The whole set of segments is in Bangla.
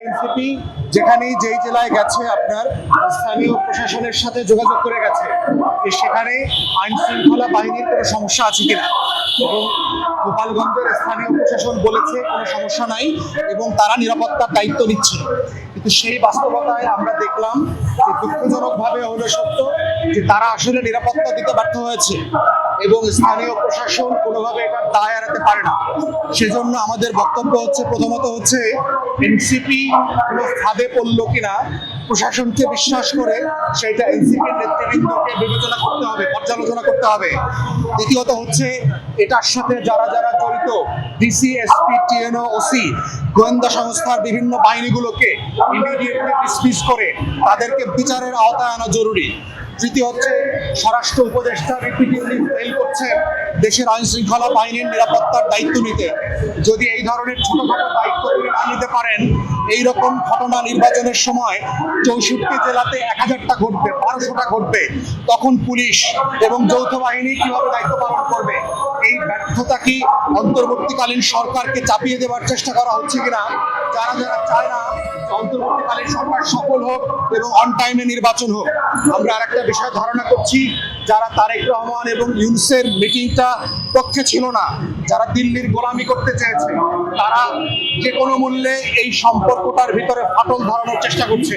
এনসিপি যেখানেই যেই জেলায় গেছে আপনার, স্থানীয় প্রশাসনের সাথে যোগাযোগ করে গেছে যে সেখানে আইন শৃঙ্খলা বাহিনীর কোনো সমস্যা আছে কিনা। এবং গোপালগঞ্জের স্থানীয় প্রশাসন বলেছে কোনো সমস্যা নাই এবং তারা নিরাপত্তার দায়িত্ব নিচ্ছে। কিন্তু সেই বাস্তবতায় আমরা দেখলাম যে দুঃখজনকভাবে হলো সত্য যে তারা আসলে নিরাপত্তা দিতে ব্যর্থ হয়েছে। এবং স্থানীয় প্রশাসন কোনোভাবে এটার দায় এড়াতে পারে না। সেজন্য আমাদের বক্তব্য হচ্ছে, প্রথমত হচ্ছে, এনসিপি কোনো ফাঁদে পড়ল কিনা, প্রশাসনকে বিশ্বাস করে সেটা এনসিপির নেতৃবৃন্দকে বিবেচনা করতে হবে, পর্যালোচনা করতে হবে। দ্বিতীয়ত হচ্ছে, এটার সাথে যারা যারা জড়িত, ডিসি, এসপি, টিএনও, ওসি, গোয়েন্দা সংস্থার বিভিন্ন বাহিনীগুলোকে ইমিডিয়েটলি ডিসমিস করে তাদেরকে বিচারের আওতায় আনা জরুরি। তৃতীয় হচ্ছে। স্বরাষ্ট্র উপদেষ্টা ফেল করছেন। দেশের আইন শৃঙ্খলা বাহিনীর নিরাপত্তার দায়িত্ব নিতে। যদি এই ধরনের ছোটখাটো দায়িত্ব না নিতে পারেন, এই রকম ঘটনা নির্বাচনের সময় চৌষট্টি জেলাতে এক হাজারটা ঘটবে, বারোশোটা ঘটবে। তখন পুলিশ এবং যৌথ বাহিনী কীভাবে দায়িত্ব পালন করবে? এই ব্যর্থতা কি অন্তর্বর্তীকালীন সরকারকে চাপিয়ে দেওয়ার চেষ্টা করা হচ্ছে কিনা? যারা যারা চায় না, অন্তর্বর্তীকালীন সরকার সফল হোক এবং অন টাইমে নির্বাচন হোক। আমরা আরেকটা বিষয় ধারণা করছি, যারা তারেক রহমান এবং ইউনুসের মিটিংটা পক্ষে ছিল না, যারা দিল্লির গোলামি করতে চেয়েছে, তারা যে কোনো মূল্যে এই সম্পর্কটার ভিতরে ফাটল ধরানোর চেষ্টা করছে।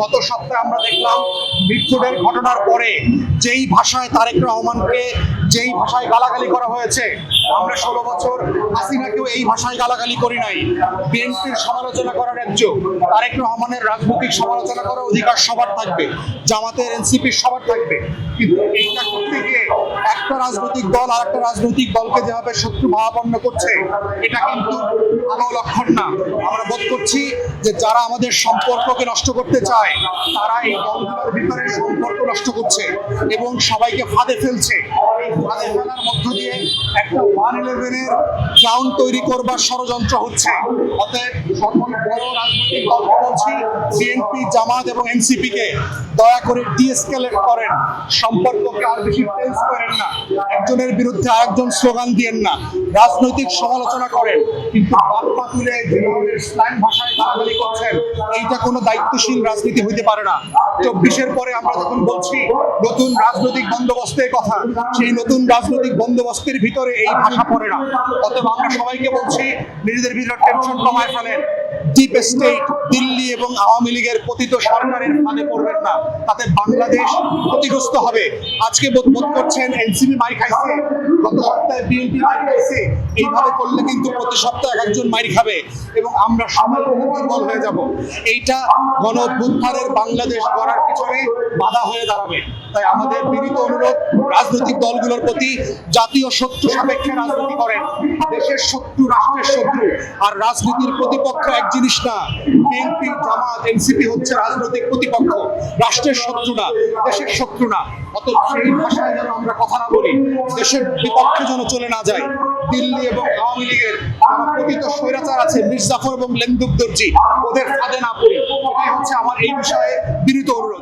গত সপ্তাহে আমরা দেখলাম মৃত্যুদের ঘটনার পরে যেই ভাষায় তারেক রহমানকে যেই ভাষায় গালাগালি করা হয়েছে, আমরা ষোলো বছর হাসিনাকেও এই ভাষায় গালাগালি করি নাই। বিএনপির সমালোচনা করার রাজ্য তারেক রহমানের রাজনৈতিক সমালোচনা করার অধিকার সবার থাকবে, জামাতের এনসিপির সবার থাকবে। কিন্তু এইটা করতে গিয়ে একটা রাজনৈতিক দল আর একটা রাজনৈতিক দলকে যেভাবে শত্রু ভাবাপন্ন করছে, এটা কিন্তু ভালো লক্ষণ না। আমরা বোধ করছি যে যারা আমাদের সম্পর্ককে নষ্ট করতে চায় তারা এই দলগুলোর ভিতরে সম্পর্ক নষ্ট করছে এবং সবাইকে ফাঁদে ফেলছে। ফাঁদে ফেলার মধ্য দিয়ে একটা ওয়ান ইলেভেনের গ্রাউন্ড তৈরি করবার ষড়যন্ত্র হচ্ছে। অতএব বিএনপি, জামাত এবং এনসিপি কে দয়া করে ডিএসকেলেট করেন। সম্পর্ককে আর বেশি টেন্স করেন না। একজনের বিরুদ্ধে আরেকজন স্লোগান দিয়েন না। রাজনৈতিক সমালোচনা করেন। কিন্তু বাপ্পা তুলে স্ল্যাং ভাষায় গালাগালি করছেন। এইটা কোনো দায়িত্বশীল রাজনীতি হইতে পারে না। চব্বিশের পরে আমরা যখন বলছি, নতুন রাজনৈতিক বন্দোবস্তের কথা, সেই নতুন রাজনৈতিক বন্দোবস্তের ভিতরে এই ভাষা পড়ে না। অতএব আমরা সবাইকে বলছি, নিজেদের ভিতরে টেনশন কমায় ফেলেন। ডিপ স্টেট দিল্লি এবং আওয়ামী লীগের পতিত সরকারের ফাঁদে পড়বেন না। তাতে বাংলাদেশ ক্ষতিগ্রস্ত হবে। আজকে বোধ বোধ করছেন এনসিপি মাই খাইছে, গত সপ্তাহে বিএনপি মাই খাইছে। এইভাবে করলে কিন্তু প্রতি সপ্তাহে এক একজন মাইর খাবে। এবং আমরা সবাই দুর্বল হয়ে যাব। এইটা গণ বাংলাদেশ গড়ার পিছনে বাধা হয়ে দাঁড়াবে। তাই আমাদের বিনীত অনুরোধ রাজনৈতিক দলগুলোর প্রতি জাতীয় শত্রু সাপেক্ষে রাজনীতি করেন। দেশের শত্রু রাষ্ট্রের শত্রু। আর রাজনীতির প্রতিপক্ষ এক জিনিস না বিএনপি জামাত এনসিপি হচ্ছে রাজনৈতিক প্রতিপক্ষ। রাষ্ট্রের শত্রু না দেশের শত্রু না। অত সেই ভাষায় যেন আমরা কথা না বলি দেশের বিপক্ষে যেন চলে না যায় দিল্লি এবং আওয়ামী লীগের যারা প্রকৃত স্বৈরাচার আছে মির্জাফর এবং লেন্দুক দর্জি ওদের ফাঁদে না পড়ি। এটাই হচ্ছে আমার এই বিষয়ে বিনীত অনুরোধ।